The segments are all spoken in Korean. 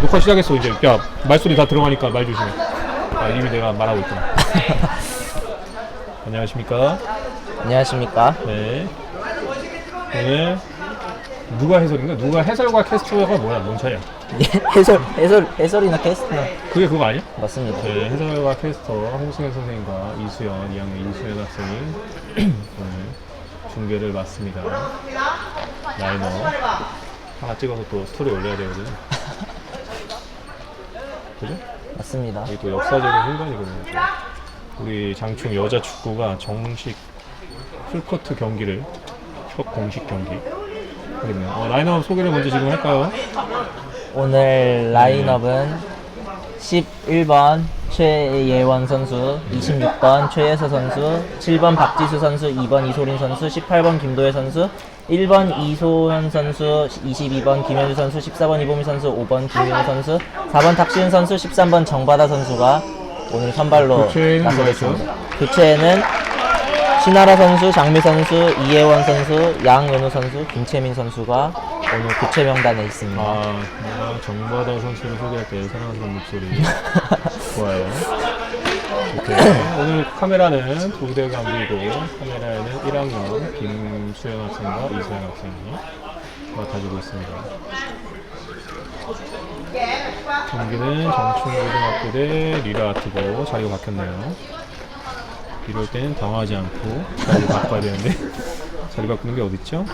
녹화 시작했어 이제. 야 말소리 다 들어가니까 말 조심해. 아 이미 내가 말하고 있구나. 안녕하십니까? 안녕하십니까? 네. 오늘 누가 해설인가? 누가 해설과 캐스터가 뭐야? 뭔 차이야? 예, 해설 해설 해설이나 캐스트나 그게 그거 아니야? 맞습니다. 네, 해설과 캐스터 홍승현 선생님과 이수연, 2학년 이수연 학생이 오늘 중계를 맡습니다. 라이너 하나 찍어서 또 스토리 올려야 되거든. 그죠? 맞습니다. 이게 또 역사적인 순간이거든요. 또. 우리 장충 여자 축구가 정식 풀코트 경기를 첫 공식 경기 하겠네요. 어, 라이너 소개를 먼저 지금 할까요? 오늘 라인업은 11번 최예원 선수, 26번 최예서 선수, 7번 박지수 선수, 2번 이소린 선수, 18번 김도혜 선수, 1번 이소현 선수, 22번 김현주 선수, 14번 이보미 선수, 5번 김민우 선수, 4번 탁시은 선수, 13번 정바다 선수가 오늘 선발로 교체는 나서겠습니다. 교체는 신하라 선수, 장미 선수, 이혜원 선수, 양은우 선수, 김채민 선수가 오늘 교체 명단에 있습니다. 아, 내가 정바다 선수를 소개할 때 사랑하는 목소리 좋아요. 오케이. 오늘 카메라는 부대 감독이고 카메라에는 1학년 김수영 학생과 이수영 학생이 맡아주고 있습니다. 경기는 정충고등학교 대 리라아트고 자리가 바뀌었네요. 이럴 때는 당황하지 않고 자리를 바꿔야 되는데 자리 바꾸는 게 어딨죠?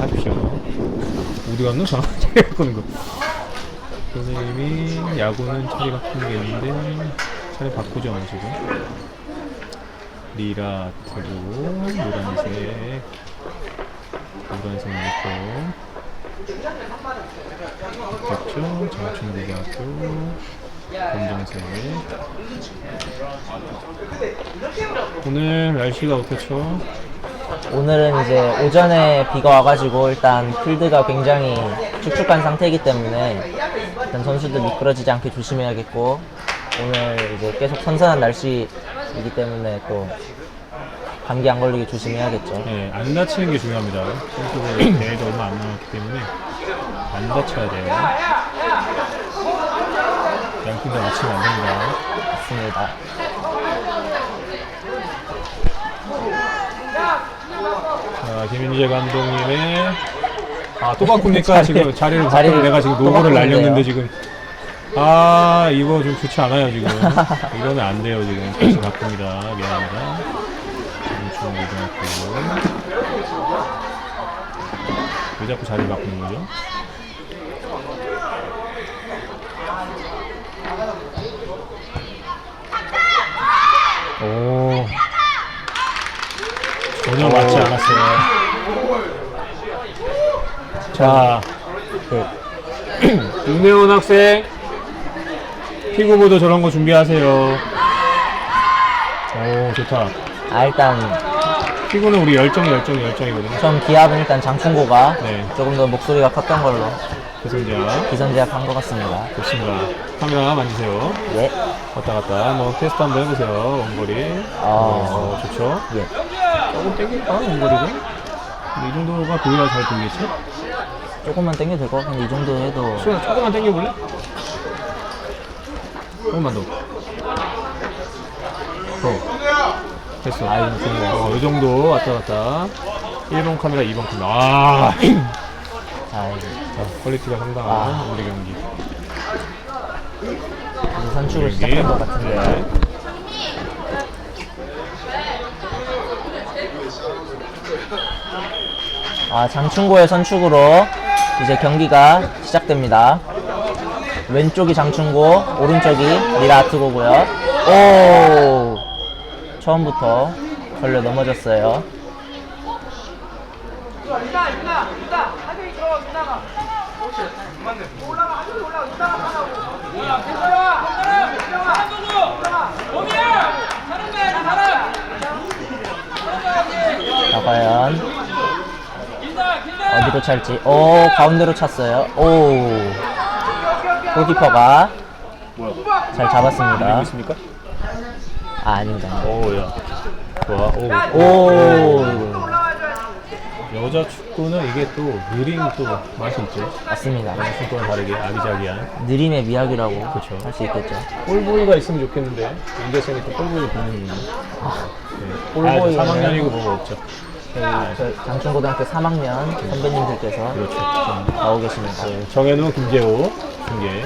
하십시오. 어디 갔노? 저 자리 바꾸는 거. 선생님이 야구는 자리 바꾸는 게 있는데 자리 바꾸죠 지금. 리라트로 노란색 노란색 입고 됐죠? 장충고등학교 검정색 오늘 날씨가 어떻죠? 오늘은 이제 오전에 비가 와가지고 일단 필드가 굉장히 축축한 상태이기 때문에 일단 선수들 미끄러지지 않게 조심해야겠고 오늘 이제 계속 선선한 날씨이기 때문에 또 감기 안 걸리게 조심해야겠죠. 네, 안 다치는 게 중요합니다. 선수들 대회도 얼마 안 남았기 때문에 안 다쳐야 돼요. 양팀 다 다치면 안 됩니다. 맞습니다. 자, 김인재 감독님의 아, 또 바꿉니까? 지금 자리를 자리를 바꾸면 내가 지금 또 노고를 바꾸는데요. 날렸는데 지금 아, 이거 좀 좋지 않아요, 지금. 이러면 안 돼요, 지금. 다시 바꿉니다. 미안합니다. 중고등학교. 왜 자꾸 자리를 바꾸는 거죠? 오. 전혀 맞지 않았어요. 자, 네. 윤혜원 학생 피구부도 저런 거 준비하세요. 오, 좋다. 아 일단 피구는 우리 열정이 열정이 열정이거든요. 전 기합은 일단 장충고가 네. 조금 더 목소리가 컸던 걸로 배선자 기선제압한 것 같습니다. 좋습니다. 카메라 만지세요. 예, 왔다 갔다 한번 테스트 한번 해보세요. 원거리. 아. 어, 좋죠. 예. 조금 땡길까 원거리가? 근데 이 정도가 보여야 잘 보이겠지? 조금만 당겨도 될 것 같은데 이 정도 해도 수현아 조금만 당겨볼래? 조금만 더. 더. 됐어. 아유, 좋네요. 어, 이 정도 왔다 갔다. 1번 카메라, 2번 카메라. 아, 자 이제 자, 퀄리티가 상당한 아. 우리 경기. 경기. 시작한 것 같은데 아 장충고의 선축으로 이제 경기가 시작됩니다. 왼쪽이 장충고, 오른쪽이 리라트고고요. 오 처음부터 걸려 넘어졌어요. 자 과연 어디로 찰지? 오 가운데로 찼어요. 오 골키퍼가 잘 잡았습니다. 있습니까? 아 아닙니다. 오, 야. 좋아. 오. 오 여자 축구는 이게 또 느린 또 맛이 있죠. 맞습니다. 축구와 다르게 아기자기한 느림의 미학이라고 그쵸. 할 수 있겠죠. 볼보이가 있으면 좋겠는데 인대생이 또 볼보이 보는 네. 볼보이는- 3학년이고 뭐가 없죠. 저희 저 장충고등학교 3학년 선배님들께서 그렇죠. 좀 나오 계십니다. 네, 정현우, 김재호 중계.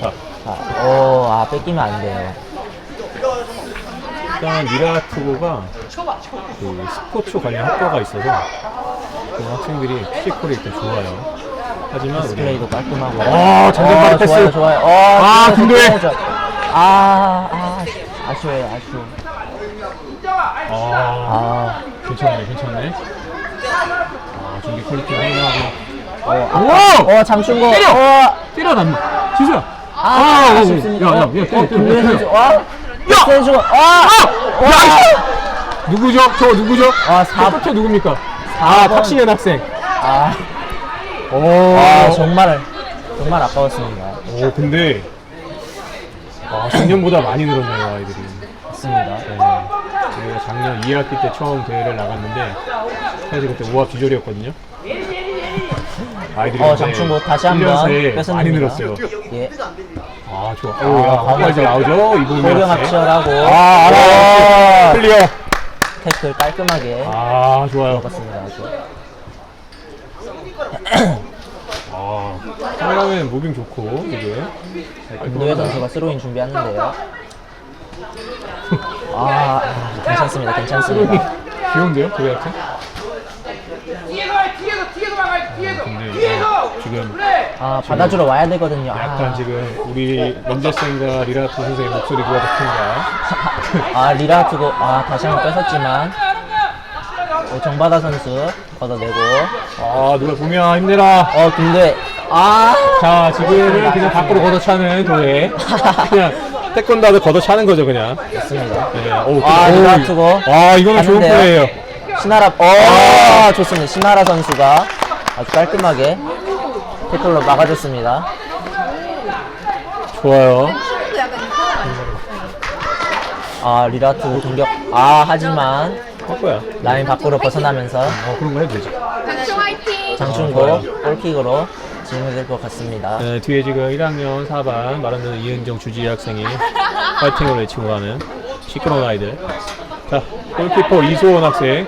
자, 자, 오, 아, 뺏기면 안 돼요. 일단 미라투고가 그 스포츠 관련 학과가 있어서 그 학생들이 피지컬이 일단 좋아요. 하지만 우리 스프레이도 깔끔하고. 아, 장전 어, 패스. 좋아요, 좋아요. 어, 아, 근데. 끝내줘. 아, 아, 아쉬워요, 아쉬워. 아, 아, 괜찮네, 괜찮네. 아, 중계 퀄리티 확인하고. 어, 어, 장충고. 때려! 어, 때려, 남 지수야! 아, 아, 아쉽습니다. 야, 야, 야, 어, 때려, 어, 때려, 김민현 때려. 선수. 어? 패스해주고. 아! 와! 누구죠? 저 누구죠? 아, 사- 저 누굽니까? 아, 번. 탁신현 학생. 아, 오, 아, 정말, 정말 아까웠습니다. 오, 근데, 아, 작년보다 많이 늘었네요, 아이들이. 맞습니다. 네. 우리가 작년 2학기 때 처음 대회를 나갔는데, 사실 그때 우합 비졸이었거든요. 아이들이 어, 근데 장충고 다시 한 1년 번 새에 뺏어냅니다. 많이 늘었어요. 예. 아, 좋아. 오, 야, 과거까지 나오죠? 이분 고령 합치열하고. 아, 알아. 클리어. 태클 깔끔하게 아, 좋아요. 먹었습니다. 아주. 아, 카메라맨 무빙 좋고, 지금. 김도혜 선수가 스로인 준비하는데요. 아, 아, 괜찮습니다. 괜찮습니다. 귀여운데요? 그 학생? 뒤에서 해, 뒤에서 뒤에서 막아 뒤에서 근데 뒤에서 지금 그래 아, 받아주러 와야 되거든요. 약간 아, 지금 우리 런제생과 리라투 선생의 목소리 누가 더 큰가? 아 리라트고 아 다시 한번 뺏었지만 어, 정바다 선수 걷어내고 아, 누가 보면 힘내라. 어 김도혜 아 자, 지금은 그냥 밖으로 걷어차는 도에. 그냥 태권도를 걷어차는 거죠, 그냥. 맞습니다. 네. 오, 아, 오, 리라투고. 아, 이거는 좋은. 플레이예요. 신하라 어 좋습니다. 신하라 선수가 아주 깔끔하게 태클로 막아줬습니다. 좋아요. 아 리라트 공격 아 하지만 할 거야. 라인 밖으로 벗어나면서 어, 그런 거 해도 되죠. 장충고 골킥으로 진행될 것 같습니다. 네, 뒤에 지금 1학년 4반 말하는 이은정 주지 학생이 파이팅을 외치고 가는 시끄러운 아이들. 자, 골키퍼 이소원 학생.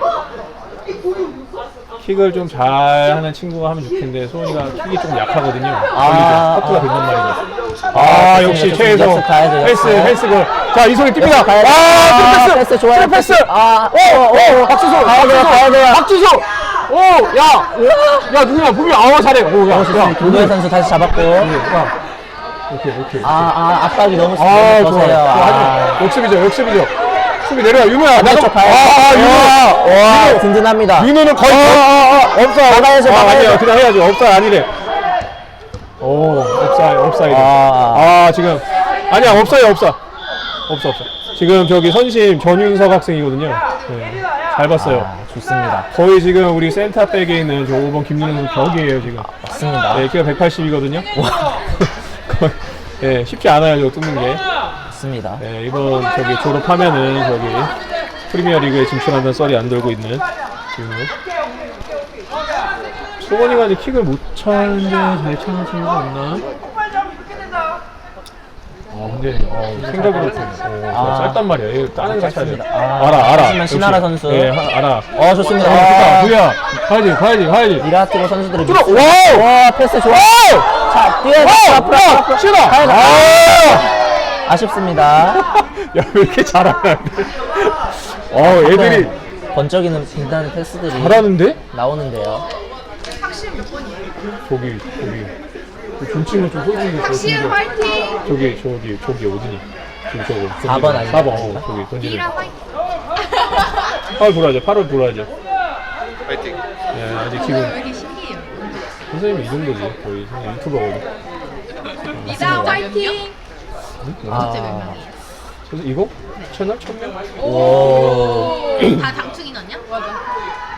킥을 좀 잘하는 친구가 하면 좋겠는데 소원이가 킥이 좀 약하거든요. 아, 커트가 아. 된단 말이죠. 아, 아, 역시. 최혜성 역습 가야죠, 패스 역습. 패스 골. 자 이소희 뜁니다. 가야죠. 아, 아, 패스 패스 좋아요. 패스. 아, 오, 오, 박주소. 가야 돼요, 가야 돼요. 박주소. 오, 야, 야 누구야? 분명 아우 잘해. 오, 야, 야, 김도혜 선수 다시 잡았고 야. 오케이, 오케이. 아, 아, 압박이 너무 아, 좋아요. 아, 아, 역습이죠, 역습이죠. 수비 내려와, 윤호야. 나도. 쪽 가야 아, 윤호. 와, 든든합니다. 윤호는 거의. 아, 아, 아. 막아야죠, 아, 막아야죠. 아니에요. 그냥 해야죠. 업사 아니래. 오, 업사, 업사이드. 아. 아, 지금. 아니야, 업사야, 업사. 없어, 없어. 지금 저기 선심 전윤석 학생이거든요. 네, 잘 봤어요. 아, 좋습니다. 거의 지금 우리 센터백에 있는 저 5번 김윤호 선수 벽이에요, 지금. 맞습니다. 네, 키가 180이거든요. 네, 쉽지 않아요, 저 뚫는 게. 맞습니다. 네, 이번 저기 졸업하면은 저기 프리미어 리그에 진출한다는 썰이 안 돌고 있는 지금 소건이가 이제 킥을 못 차는데 잘 차는 친구가 없나? 아 근데 어, 생각으로 어, 아. 짧단 말이야. 이거 따는 거 돼. 짧습니다. 아, 알아 알아. 하지만 신하라 역시. 선수. 네 하- 알아. 어, 좋습니다. 어, 좋다. 아. 누야 가야지 가야지 가야지. 미라트로 선수들이 뚫어! 밀- 와우! 와, 패스 좋아. 자, 뛰어 앞으로 앞으로. 신아. 가야 돼. 아! 아쉽습니다. 야, 왜 이렇게 잘하냐. 어, 애들이 번쩍이는 빈단 패스들이 잘하는데? 나오는데요. 저기, 저기. 그 존칭은 좀 소중히 박시은 화이팅! 저기, 저기, 저기 어디니? 지금 저거. 4번 아니에요? 4번, 어, 저기 던지는. 미라 화이팅! 8월 불어야죠, 8월 불어야죠. 파이팅. 예, 아직 왜 지금, 이렇게 신기해요? 선생님이 이 정도지. 거의 선생님 유튜버거든. 미라 화이팅! 아, 그래서 이거? 채널 천명? 오. 다 장충이 넣냐? 맞아.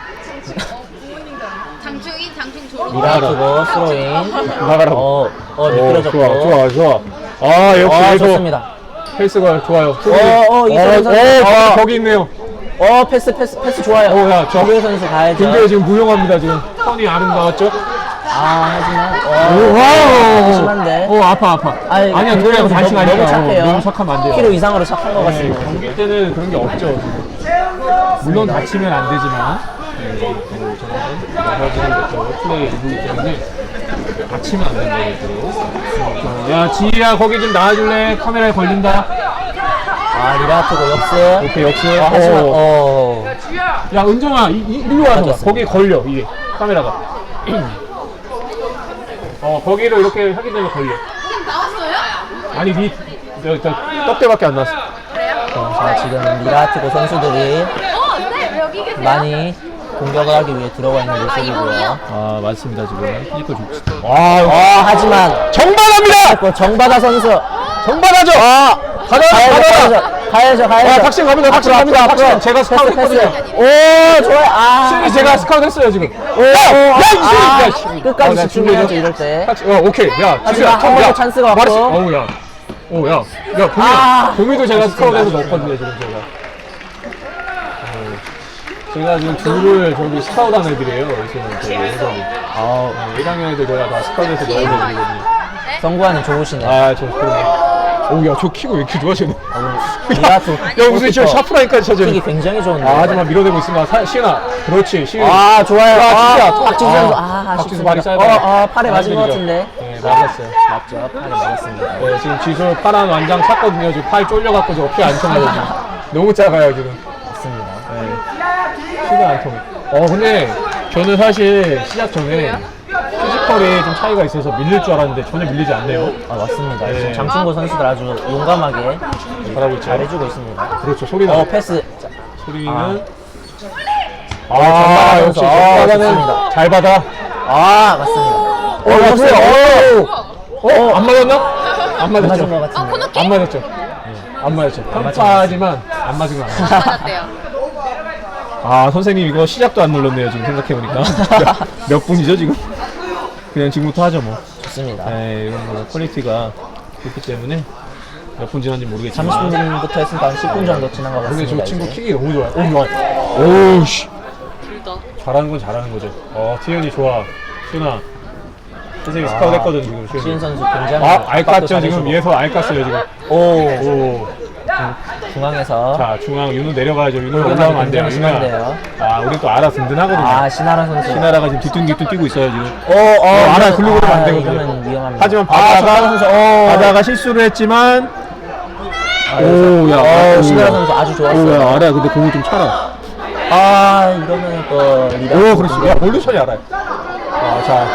장충이 장충 졸업. 미라트고 스로잉. 나가라고. 어, 어, 오, 미끄러졌고. 좋아, 좋아, 좋아. 아, 역시 아, 이거 좋습니다. 헬스가 좋아요. 어, 어, 이소희 선수. 어, 어. 거기 있네요. 어 패스 패스 패스 좋아요. 어, 야, 저- 김도현 선수 가야죠. 근데 지금 무용합니다 지금 턴이 아름다웠죠? 아 하지만 오, 어, 와우. 심한데. 어 아파 아파. 아니, 아니야 김도현 그냥 선수 다시 너무, 가니까 너무 착해요. 어, 너무 착하면 안 돼요. 키로 이상으로 착한 것 네, 같습니다. 경기 때는 그런 게 없죠. 물론 다치면 안 되지만 네, 어, 저는 나가지는 것도 플레이 일부이기 때문에 다치면 안 된다고 야 지희야 거기 좀 나와줄래? 카메라에 걸린다. 아 리라트고 역습. 오케이 역시. 아, 하지만 어. 어. 야 은정아 이, 이, 일로 와서 봐. 거기에 걸려 이게 카메라가. 어 거기로 이렇게 하게 되면 걸려. 지금 나왔어요? 아니 니 저, 저, 떡대밖에 안 났어. 자 지금 리라트고 선수들이 어, 네, 여기 계세요. 많이 공격을 하기 위해 들어가 있는 아? 모습이고요. 아 맞습니다 지금 피지컬 좋지. 아 하지만 정반합니다. 그 정바다 선수 정반하죠. 아 가자 가야죠 가자. 가야죠 가야죠. 아 박신 갑니다. 박신 앞으로, 갑니다. 앞으로, 박신. 제가 스카우트 패스, 했거든요. 패스. 오 좋아요. 아 실이 제가 스카우트 했어요 지금. 오, 야, 야, 아, 이 새끼, 야, 씨. 끝까지 어, 나 집중해야죠. 이럴 때. 같이, 어, 오케이. 야, 하지만 한 번도 야, 찬스가 없고. 어우, 야. 오, 야. 야, 봄이, 아. 봄이도 제가 스카우트해서 넣었거든요, 지금 제가. 어, 제가 지금 둘을 저기 스카우트 한 애들이에요, 지금 저기 회장이. 아 어, 1학년 애들 제가 다 스카우트해서 넣은 애들이거든요. 성구하는 좋으시네. 아, 저 그러네. 오, 야, 저 키가 왜 이렇게 좋아지네. 리라트. 야, 무슨 저 샤프라인까지 찾아내. 킥이 굉장히 좋은데. 아, 하지만 밀어내고 있으면 사, 시은아. 그렇지, 시은. 아 좋아요. 아, 진짜. 아, 박지수 선수. 아, 박지수 아쉽습니다. 발이 짧아. 어, 어, 팔에 맞은 것 같은데. 네, 맞았어요. 맞죠. 팔에 맞았습니다. 네, 지금 지수 파란 완장 찼거든요. 지금 팔 쫄려갖고 저 피안 통해요. 지금. 너무 작아요, 지금. 네. 피가 안 통해. 어, 근데 저는 사실 시작 전에 피지컬이 좀 차이가 있어서 밀릴 줄 알았는데 전혀 밀리지 않네요. 아 맞습니다. 네. 지금 장충고 선수들 아주 용감하게 잘하고 있죠. 잘해주고 있습니다. 그렇죠. 소리 나. 어 패스. 소리는. 아, 아, 역시. 아, 좋습니다. 잘 받아. 아 맞습니다. 어, 역시. 어, 어, 안 맞았나? 안안 맞았죠. 맞은 것 아, 같은데. 코너킥? 안 맞았죠. 안 맞았죠. 편파지만 안 맞은 건 아니에요. 맞았대요. 아 선생님 이거 시작도 안 눌렀네요 지금 생각해보니까. 몇, 몇 분이죠 지금? 그냥 지금부터 하죠 뭐. 좋습니다. 네, 이런 거 퀄리티가 좋기 때문에 몇 분 지난지 모르겠지만. 30분부터 했으니까 한 10분 정도 지난 것 근데 같습니다. 저 친구 이제. 킥이 너무 좋아요. 오 좋아요. 오우씨. 잘하는 건 잘하는 거죠. 어 티현이 좋아. 시은아 선생님이 스카우트 했거든 지금 시은이. 선수 굉장히 아 압박도 알깠죠 지금? 잘해주고. 위에서 알깠어요 지금. 오. 오. 중앙에서 자 중앙 윤우 내려가야죠 윤우 골 올라오면 안 돼요 굉장히 윤우야 심한데요. 아 우리 또 알아 든든하거든요 아 신하라 선수. 시나라가 지금 뒤뚱뒤뚱 뛰고 있어요 지금 오, 어, 어, 알아 글로 그러면 안 아, 되거든요. 위험합니다. 하지만 아, 바다가 정다은 선수. 어. 바다가 실수를 했지만 아, 오, 야, 어, 오, 신하라 야. 선수 아주 좋았어요. 오야 알아 근데 공을 좀 차라 아 이러면 또 리더. 오 그렇지 야 뭘로 쳐야 알아 아자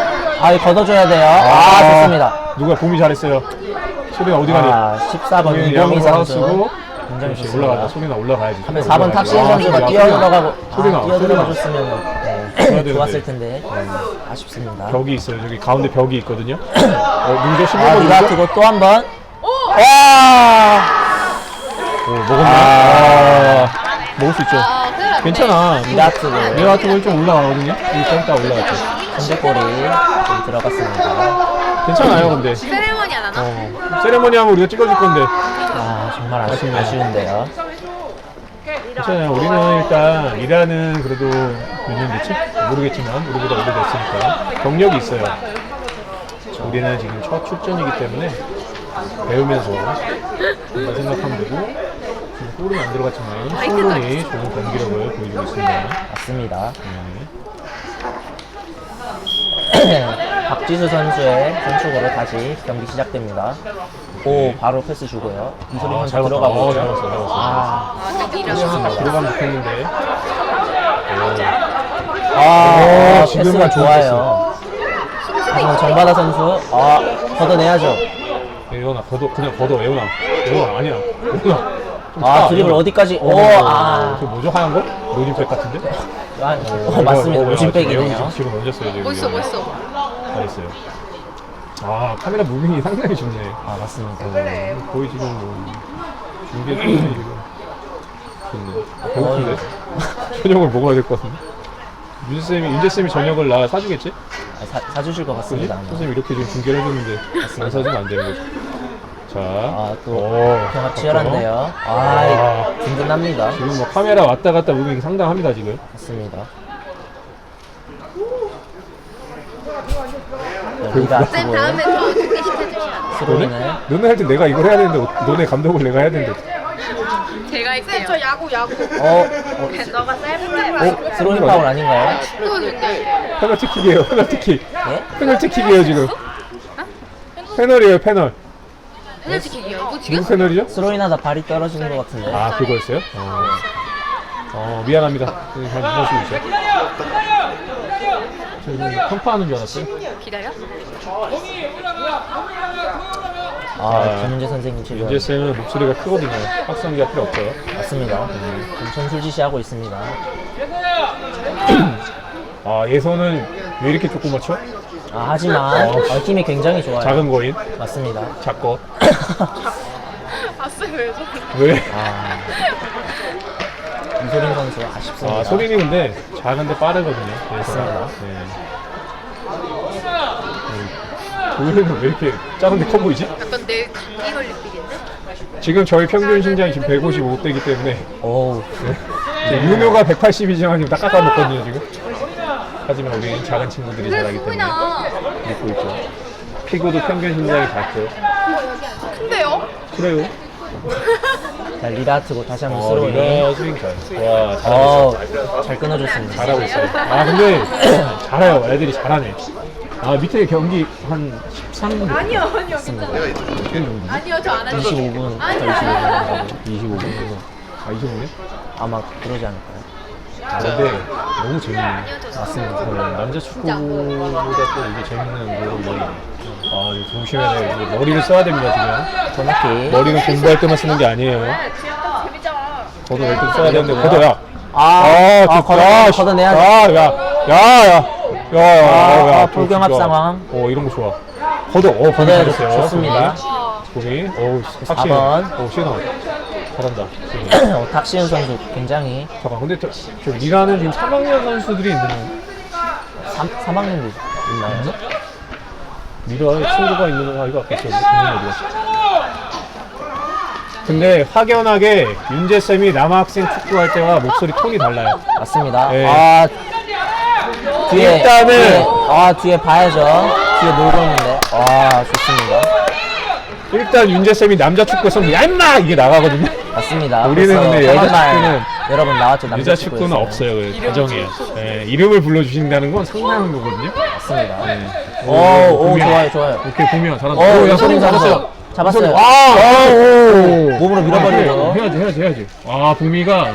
아 이거 걷어줘야 돼요. 아, 좋습니다. 누가 봄이 잘했어요 소리나 어디 가니 아 14번 소리는 이범희 선수. 쓰고 굉장히 그렇지 좋습니다. 올라가자. 소리나 올라가야지. 하면 4번 탁신 아, 선수가 야, 뛰어들어가고 소리나 아, 뛰어들어가 줬으면 네, 되는데. 좋았을 텐데. 아쉽습니다. 벽이 있어요. 저기 가운데 벽이 있거든요. 어 문제 아 15번 리라트고 또한 번. 오! 먹었네. 아. 먹을 수 있죠. 아, 큰일 났네. 괜찮아. 리라트고 레아트볼 좀 올라가거든요. 이좀 이따 올라갔죠. 선제골이 좀 들어갔습니다. 괜찮아요 근데. 하나? 어, 세레머니 하면 우리가 찍어줄 건데 아 정말 아쉬, 아쉽네요. 아쉬운데요. 괜찮아요 우리는 일단 일하는 그래도 몇 년 됐지? 모르겠지만 우리보다 오래됐으니까 경력이 있어요 우리는 지금 첫 출전이기 때문에 배우면서 한번 생각하면 되고 지금 골은 안 들어갔지만 솔론이 좋은 경기력을 보여주고 있습니다 맞습니다. 네. 박지수 선수의 선축으로 다시 경기 시작됩니다. 오 바로 패스 주고요. 이소리 아, 선수 잘 봤다. 들어가고 어. 잘 봤어, 잘 봤어. 아, 아. 들어가면 좋겠는데 아, 오, 지금은 패스가 좋아요. 하지만 정바다 선수 아 걷어내야죠. 예원아 걷어 그냥 걷어 예원아 예원아 아니야 예원아 좀 아 차, 드립을 예원아. 어디까지? 오, 어, 아, 저 뭐죠 하얀 거? 로진백 같은데? 아, 어, 맞습니다. 어, 로진백이네요. 예원이 지금 얹었어요 지금 멋있어, 멋있어. 잘했어요 아 카메라 무빙이 상당히 좋네 아 맞습니다. 어, 거의 지금 뭐 중계 수준이 지금 좋네 아, 배고픈데? 저녁을 먹어야 될 것 같은데? 윤재 쌤이, 윤재 쌤이 저녁을 나 사주겠지? 아, 사, 사주실 것 그지? 같습니다. 아마. 선생님 이렇게 지금 중계를 해줬는데 안 사주면 안 되는 거죠 자, 아, 또 오, 경합 치열한데요. 아, 아. 든든합니다. 지금 뭐 카메라 왔다 갔다 무빙 상당합니다 지금. 맞습니다. 여기가 쌤 두고 다음에 저 소개시켜주시면 너네? 스로인을 너네 할 때 내가 이걸 해야 되는데 어- 너네 감독을 내가 해야 되는데. 제가 할게요. 저 야구 야구. 어, 너가 짧은 어, 스로인 파울 아닌가요? 또 줄게. 페널티킥이에요. 페널티킥. 예? 페널티킥이에요 지금. 패널이에요 패널. 페널티킥이요. 이거 지금? 누구 패널이죠? 스로인 하다 발이 떨어지는 것 같은데. 아 그거였어요? 어, 어 미안합니다. 네, 잘 무너지고 있어요. 저 지금 편파하는 줄 알았어요. 기다려. 아, 김은재 선생님 지금 윤재 쌤은 목소리가 크거든요. 확성기가 필요 없어요. 맞습니다. 좀 전술 지시하고 있습니다. 아 예선은 왜 이렇게 조그맣죠? 아, 하지만 어, 힘이 굉장히 좋아요. 작은 거인, 맞습니다. 작거. 아쌤 왜 저래? 왜? 아, 이소린 선수 아쉽습니다. 아 소린이 근데 작은데 빠르거든요. 맞습니다. 네. 도현이는 왜 이렇게 작은데 커 보이지? 약간 내 감기 걸릴 삐겠네? 지금 저희 평균 신장이 지금 155대이기 때문에 오우, 지금 유노가 180이지만 지금 다 깎아 먹거든요 지금. 하지만 우리는 작은 친구들이 잘하기 때문에. 믿고 있죠. 피고도 평균 신장이 작죠. 큰데요? 그래요. 자, 리라트고 다시 한번 어, 스로인. 리가 스윙 잘. 와, 잘하고 어, 있어. 잘 끊어줬습니다. 잘하고 있어요. 아, 근데 잘해요. 애들이 잘하네. 아, 밑에 경기 한 13분. 아니요 아니요 괜찮아요. 아니요 저안 할게요. 25분, 아니요. 25분 25분. 아, 25분? 아마 그러지 않을까요? 아, 근데 너무 재밌네. 맞습니다. 네, 남자 축구보다 또 이게 재밌는 그런 머리. 아, 이거 조심해야 돼. 이거 머리를 써야 됩니다, 지금. 정확히. 머리는 공부할 때만 쓰는 게 아니에요. 지금. 걷어 낼때 써야 되는데, 걷어야. 아, 아, 걷어, 씨. 걷어내야지. 야, 야, 야, 야. 야, 야, 아, 야, 아, 불경합 좋아. 상황. 어, 이런 거 좋아. 걷어, 어, 걷어야 걷어냈어요. 좋습니다. 공이, 어우, 탁신. 4번. 어, 시원하 잘한다. 시원하. 어, 탁시은 선수 굉장히 잠깐, 근데 저, 저 리라는 지금 3학년 선수들이 있는 3, 3학년도 있나요? 미라에 친구가 있는 동현이 어디 갔지? 근데 확연하게 윤재 쌤이 남학생 축구할 때와 목소리 톤이 달라요. 맞습니다. 네. 아, 뒤에. 일단은- 뒤에, 아, 뒤에 봐야죠. 뒤에 놀고 있는데. 아, 좋습니다. 일단 윤재 쌤이 남자 축구에서 야 임마 이게 나가거든요. 맞습니다. 우리는 벌써 근데 여자 거짓말 축구는 여러분 나왔죠. 남자 여자 축구는 축구에서는. 없어요. 그 가정이에요. 네, 이름을 불러주신다는 건 상당한 거거든요. 맞습니다. 네. 오, 오, 보면. 좋아요, 좋아요. 오케이 보면 잘한다. 어, 오, 야 선수. 잡았어요. 잡았어요. 아, 아, 오. 몸으로 밀어버리죠. 아, 해야지, 해야지, 해야지. 아, 봄이가.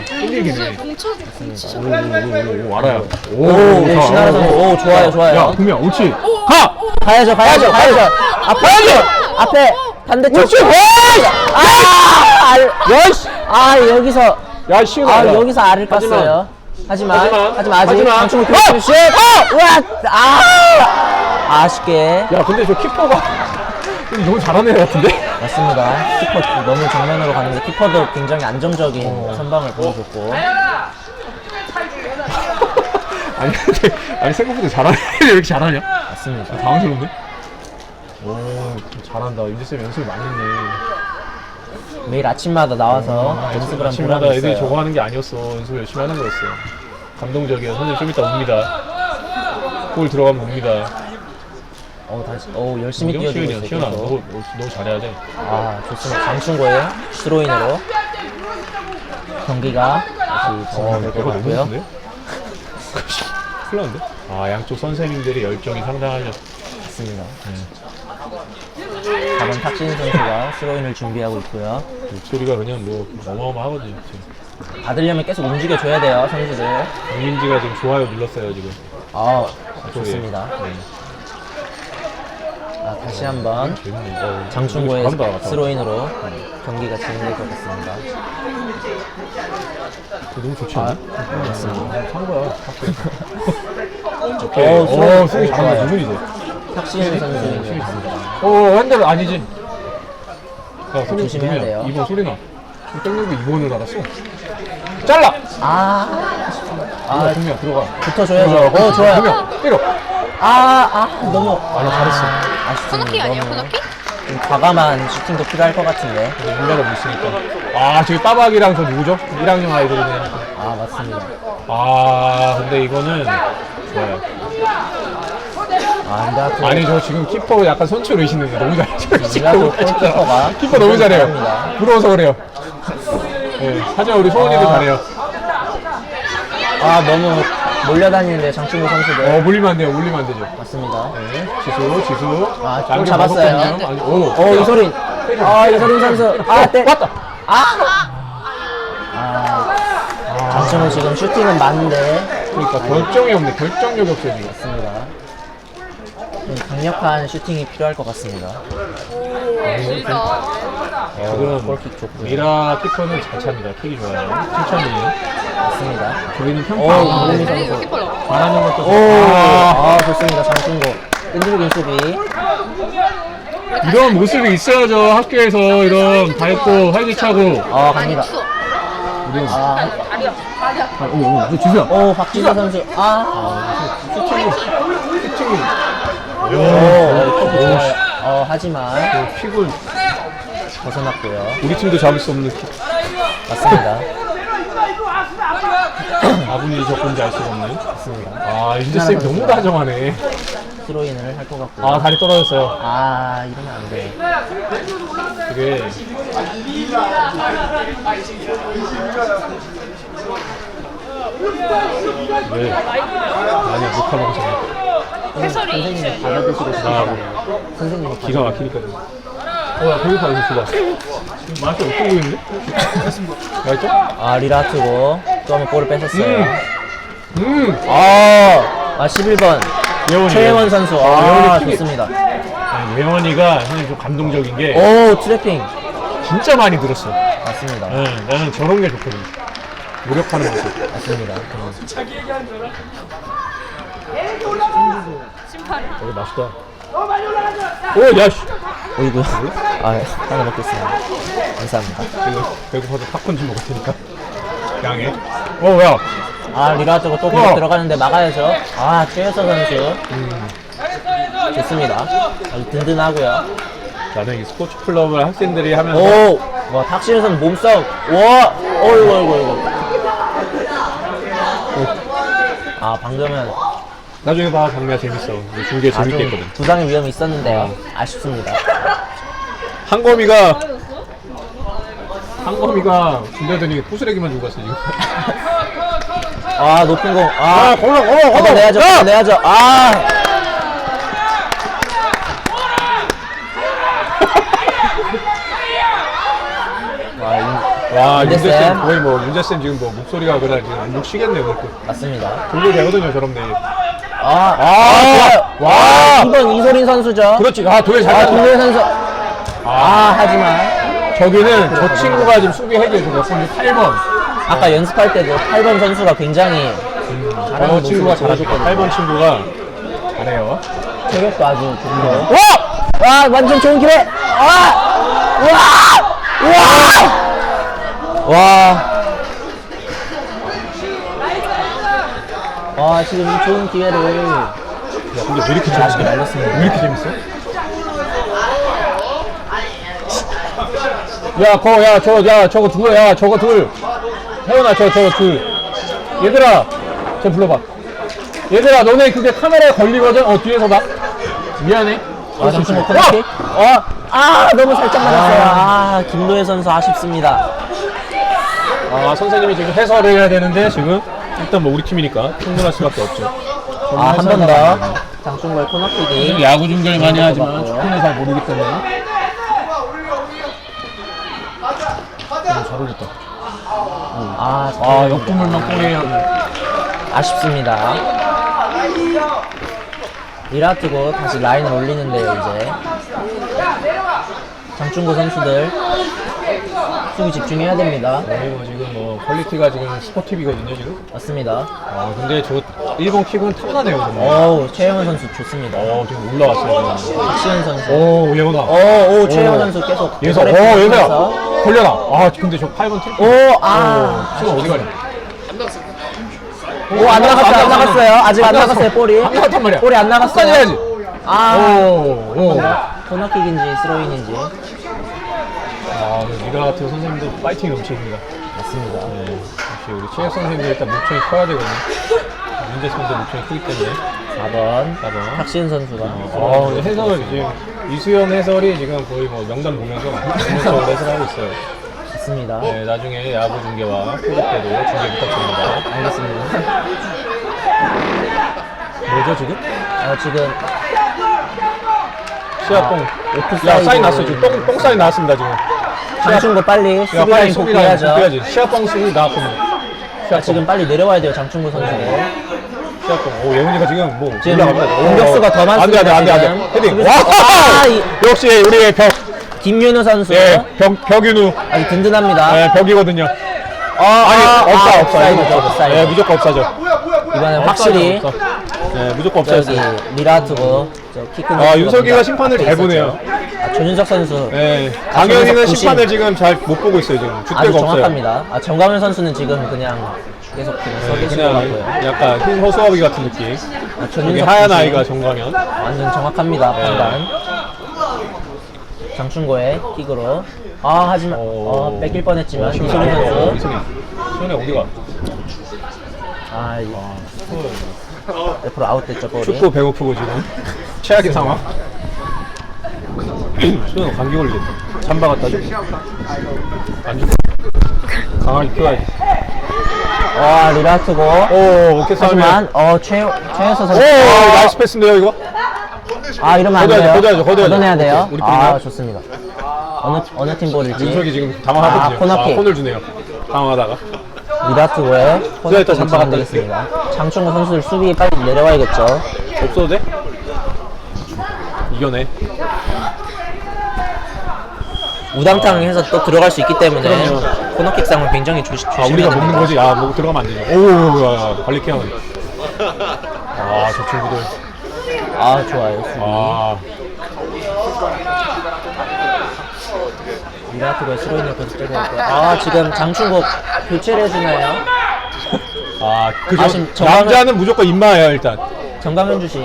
공쳐. 오, 오, 오, 오, 알아요. 오, 네, 신하라 선수. 오, 좋아요, 좋아요. 야, 봄이야, 옳지. 가! 가야죠, 가야죠, 가야죠. 앞에, 앞에, 반대쪽. 그렇지. 아, 알, 여시. 아, 여기서, 야, 시원 아, 여기서 알을 깠어요. 하지만, 하지만, 하지만, 아직 하지만. 어! 슛. 어, 우와, 아, 아쉽게. 야, 근데 저 키퍼가 너무 잘하는 애 같은데? 맞습니다. 키퍼 너무 정면으로 가는데 키퍼도 굉장히 안정적인 선방을 보여줬고. 아니, 근데, 아니, 생각보다 잘하네. 왜 이렇게 잘하냐? 맞습니다. 당황스러운데? 오, 잘한다. 윤재쌤 연습을 많이 했네. 매일 아침마다 나와서 연습을 한 아침마다 보람이 애들이 있어요. 저거 하는 게 아니었어. 연습을 열심히 하는 거였어. 감동적이야. 선생님 좀 이따 옵니다. 골 들어가면 옵니다. 어, 다시, 어, 열심히 뛰어주고 있어요. 시원아. 계속. 너, 너, 너 잘해야 돼. 아, 좋습니다. 장충고의 스로인으로 경기가 다시 어, 진행될 이거 것 너무 같고요. 좋은데? 큰일 났는데? 아, 양쪽 선생님들의 열정이 상당하죠. 맞습니다. 4번 탁신 선수가 스로인을 준비하고 있고요. 목소리가 그냥 뭐 어마어마하거든요. 지금. 받으려면 계속 움직여줘야 돼요, 선수들. 강민지가 지금 좋아요 눌렀어요, 지금. 아. 좋습니다. 네. 아, 다시 한번 재밌네. 어, 장충고의 잘한다, 잘한다. 스로인으로 경기가 진행될 것 같습니다. 너무 좋지 아, 않아? 맞습니다. 한 거야. 수비. 오, 수비 잘한다. 누군이 지? 탁신 선수인 것 같습니다. 어, 핸들 아니지. 야, 소리 조심해야? 돼요. 2번 소리 나. 땡기고 2번을 알았어. 잘라! 아, 아, 아, 동미야, 들어가. 붙어줘야죠. 어, 좋아요. 동미야, 때려. 아, 아, 너무. 아, 나 잘했어. 아쉽습니다. 코너킥 아니에요 너무. 코너킥? 좀 과감한 슈팅도 필요할 것 같은데. 물러가 못 쓰니까. 아, 저기 빠박이랑 저 누구죠? 1학년 아이들이네. 아, 맞습니다. 아, 근데 이거는 좋아요. 아, 근데 아니, 저 지금 키퍼 약간 선출 의식는 너무 잘해요. 니가 또 골키퍼가 키퍼 너무 잘해요. 부러워서 그래요. 네, 하지만 우리 소원이도 아. 잘해요. 아, 너무 몰려다니는데 장충구 선수들. 어, 물리면 안 돼요. 물리면 안 되죠. 맞습니다. 네, 지수, 지수. 아, 좀 양쪽 잡았어요. 오, 어, 이소린. 아, 이소린 선수. 아, 때. 왔다. 아! 아, 장충구 지금 슈팅은 많은데. 그러니까 결정이 없네. 결정력이 없어요, 지금. 맞습니다. 좀 강력한 슈팅이 필요할 것 같습니다. 그러니까. 지금 골킥 좋고요. 미라 키퍼는 잘 찹니다. 킥이 좋아요. 천천히. 맞습니다. 저희는 오, 평판. 이소린 아니, 선수. 키퍼로. 잘하는 것도 오, 좋아. 아, 좋습니다. 장충구. 끈질긴 수비. 이런 모습이 있어야죠. 학교에서 이런 밝고 활기차고. 아, 갑니다. 추워. 아, 다리야. 오, 오, 지수야. 오, 박지수 선수. 아. 슈팅이. 오, 오, 씨. 어, 하지만 그 킥을 벗어났고요. 우리 팀도 잡을 수 없는 킥. 맞습니다. 아군이 적군지 알 수가 없는. 맞습니다. 아, 윤재 쌤 너무 다정하네. 스로인을 할 것 같고요. 아, 다리 떨어졌어요. 아, 이러면 안 돼. 그게. 네. 아니야, 녹화하 고 있어. 선생님이 받아드시고. 싶으시면 선생님이 기가 막히니까. 어, 야, 배고파, 이거 줘봐. 지금 맛이 어떻게 보이는데? 맛있죠? 아, 리라트고 또 한번 볼을 뺏었어요. 음. 음! 아, 아 11번 예원이. 최혜원 선수. 어, 아, 예원이 킥이- 좋습니다. 아니, 예원이가 형님 좀 감동적인 게 오, 트래핑. 진짜 많이 늘었어. 맞습니다. 응, 나는 저런 게 좋거든. 노력하는 모습. 맞습니다. 심판. 되게 맛있다. 오, 야, 씨. 어이구. 아, 하나 먹겠습니다. 감사합니다. 이거 배고파서 팝콘 좀 먹을 테니까. 양해. 어, 야. 아, 리라트고 또. 공격 들어가는데 막아야죠. 아, 최혜서 선수. 좋습니다. 아주 든든하고요. 나는 이 스포츠 클럽을 학생들이 하면서 오, 와 탁신선 몸싸움. 와, 어이구, 어이구, 어이구. 아, 방금은 나중에 봐, 장미야 재밌어. 이거 중계 아주 재밌게 했거든. 부상의 위험이 있었는데요. 아쉽습니다. 한검이가 한검이가 군대더니 포스레기만 주고 갔어 지금. 아, 높은 공. 아, 아, 걸어, 걸어, 걸어. 내야죠, 야! 내야죠. 아, 와, 윤재쌤. 윤재쌤 거의 뭐 윤재쌤 지금 뭐 목소리가 그냥 지금 목 쉬겠네 오늘 또. 맞습니다. 돌려 되거든요 저런 내 일. 아, 아, 와, 와. 2번 이소린 선수죠. 그렇지. 아 도예 잘 아, 아, 김도현 선수. 아, 하지만 저기는 저 친구가 지금 수비 해줘요. 저몇 번이 8번. 아까 연습할 때도 8번 선수가 굉장히 잘하는 저 친구가 모습을. 보여줬거든요. 8번 친구가 잘해요. 체격도 아주 좋고. 와! 와, 완전 좋은 기회! 와! 와! 와! 와! 와, 지금 이 좋은 기회를 야 근데 왜 이렇게 아쉽게 재밌어? 날렸습니다. 왜 이렇게 재밌어? 야, 거, 야, 저, 야, 저거 둘, 야, 저거 둘. 혜원아, 저, 저거 둘. 얘들아, 저 불러봐. 얘들아, 너네 그게 카메라에 걸리거든? 어, 뒤에서 봐. 미안해. 아, 잠시만, 코너킥? 어, 아, 너무 살짝 맞았어요. 아, 김도혜 선수 아쉽습니다. 아, 선생님이 지금 해설을 해야 되는데, 지금. 일단 뭐 우리 팀이니까 충분할 수밖에 없죠. 아, 한 번 더. 장충고의 코너킥이. 야구 중계를 많이 하지만 맞고요. 축구는 잘 모르기 때문에. 오, 잘 올렸다. 아, 아, 역부물만 꼬리에요. 아쉽습니다. 리라트고 다시 라인을 올리는데요, 이제. 장충고 선수들 수비 집중해야 됩니다. 네, 뭐 지금 뭐 퀄리티가 지금 스포티비거든요, 지금. 맞습니다. 아, 근데 저 일본 킥은 타고나네요, 정말. 어우, 최영은 선수 좋습니다. 어, 지금 올라왔어요. 박시현 선수. 오, 예원아. 오, 오, 최영은 오. 선수 계속. 예서, 오, 예서야. 걸려라. 아, 근데 저 8번 트리플. 오, 아. 지금 어디 가냐? 오, 안 나갔어요, 안 나갔어요. 아직 안안 나갔어. 나갔어요, 볼이. 안 나갔단 말이야. 볼이 안 나갔어요. 끝까지 해야지. 아, 오, 오. 코너킥인지 스로인인지 아, 리가 같은 선생님들 파이팅이 넘칩니다. 맞습니다. 네, 역시 우리 체육 선생님들 일단 목청이 커야 되거든요. 문제 선생님 목청이 크기 때문에. 4번 4번. 탁신 선수가 어, 근데 해설을 지금 이수연 해설이 지금 거의 뭐 명단 보면서 전문적으로 해설하고 있어요. 맞습니다. 네, 나중에 야구 중계와 프로 때도 중계 부탁드립니다. 알겠습니다. 뭐죠 지금? 어, 지금 시합봉. 아, 오프사이드. 야 사인 났어 지금 똥, 똥 사인 나왔습니다 지금. 장충고 빨리 야 수비 빨리 라인 소비 라인 복귀해야죠. 복귀해야지. 시합봉 수비 나왔거든요. 아, 시합봉. 지금 빨리 내려와야 돼요 장충고 선수. 시합봉. 오 예훈이가 지금 뭐 지금 올라갑니다. 공격수가 더 많습니다, 안돼 안돼 안돼 지금. 안돼. 헤딩. 수비수- 와. 아, 이- 역시 우리의 벽. 김윤우 선수 예, 벽 벽윤우. 아주 든든합니다. 네, 벽이거든요. 아, 아니 아, 없다 아, 이거 없다. 옵사이드. 네, 무조건 없어져. 이번엔 확실히 없어. 네, 무조건 없어졌어요. 미라트고 저 키큰 아, 윤석이가 심판을 잘 보네요. 아, 조준석 선수 네, 조준석 강현이는 부심. 심판을 지금 잘 못 보고 있어요 지금. 아주 없어요. 정확합니다. 아, 정강현 선수는 지금 그냥 계속 그냥 서 네, 계신 것 그냥 같고요. 약간 흰 허수아비 같은 느낌. 아, 여기 조준석 하얀. 아이가 정광현. 완전 정확합니다 네. 판단. 장충고의 킥으로. 아 하지만 어, 뺏길 뻔했지만 이소리 선수. 이소리. 소리 어디가? 아 이- 옆으로 아웃됐죠 볼이. 축구 배고프고 지금 최악의 상황. 수영 감기 걸리겠다. 잠바 갖다 줘. 안 줘. 강아지 키워야지. 와 리라트고. 오, 오케이 싸움이야. 하지만 어 최, 최혜서 오, 선수. 나이스 패스인데요 이거? 아 이러면 안 걷어야죠, 돼요. 걷어야죠, 걷어야죠. 걷어내야 돼요. 우리 아 팀이요? 좋습니다. 어느 어느 팀 볼일지. 윤석이 지금 당황하거든요. 아, 코너킥. 혼을 주네요. 당황하다가. 자, 일단 잠바 갖다 되겠습니다. 장충고 선수들 수비 빨리 내려와야겠죠. 없어도 돼? 이겨내. 우당탕 해서 또 들어갈 수 있기 때문에 그럼요. 코너킥 상을 굉장히 조심 아, 우리가. 먹는 거지. 아, 뭐 들어가면 안 되죠. 오, 야, 야, 관리 케어. 아, 저 친구들. 아 좋아요 수비. 아, 스로인 옆에서 떼고 있고요. 아 지금 장충고 교체를 해주나요? 아, 그죠. 아, 지금 정강은- 남자는 무조건 인마예요, 일단. 정강현 주심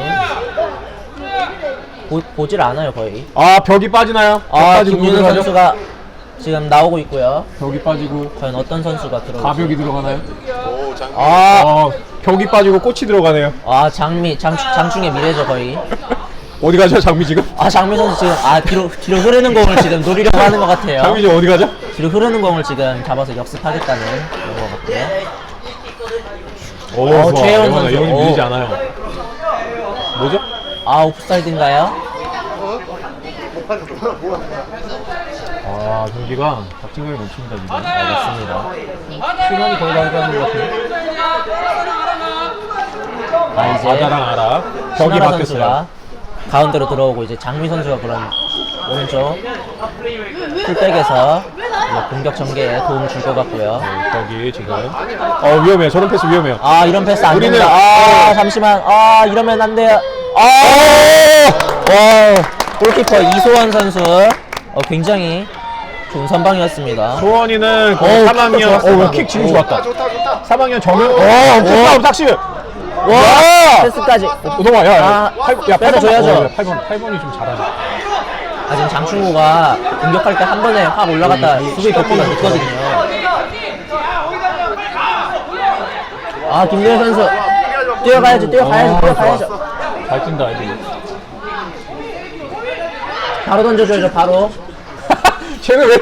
보, 보질 않아요 거의. 아, 벽이 빠지나요? 벽아 빠지고 김윤우 들어가죠? 선수가 지금 나오고 있고요. 벽이 빠지고 과연 어떤 선수가 들어올지. 가벽이 들어가나요? 아, 어, 벽이 빠지고 꽃이 들어가네요. 아 장미 장 장충의 미래죠 거의. 어디 가죠, 장미 지금? 아 장미 선수 지금 아 뒤로 뒤로 흐르는 공을 지금 노리려고 하는 것 같아요. 장미 지금 어디 가죠? 뒤로 흐르는 공을 지금 잡아서 역습하겠다는 그런 것 같고요. 오, 어, 좋아. 최혜원 선수. 예원이 오. 밀리지 않아요. 뭐죠? 아 오프사이드인가요? 아, 경기가 박진감이 넘칩니다, 지금. 맞습니다. 시간이 거의 다 가는 것 같은데. 아 이제 아다랑 알아. 벽이 신하라 바뀌었어요. 선수가 가운데로 들어오고 이제 장미 선수가 그런 오른쪽 풀백에서 이제 공격 전개에 도움을 줄것 같고요. 네, 벽이 지금. 어, 위험해요. 저런 패스 위험해요. 아 이런 패스 안 우리는- 됩니다. 아 잠시만. 아 이러면 안 돼요. 아, 와 골키퍼 이소원 선수 어, 굉장히 좋은 선방이었습니다. 소원이는 그 어우, 3학년, 좋았어. 어, 킥 지금 오. 좋았다. 3학년 정현, 어, 오. 엄청 싸움 딱시. 와 패스까지. 오동아, 야, 야, 아, 팔, 야, 뺏어줘야죠. 8번, 8번이 좀 잘하네. 아 지금 장충구가 공격할 때 한 번에 확 올라갔다 수비 복구가 됐거든요. 아 김대현 선수 뛰어가야죠, 뛰어가야죠, 아, 뛰어가야죠. 잘 뛴다, 애들이. 바로 던져줘야죠, 바로. 쟤는 왜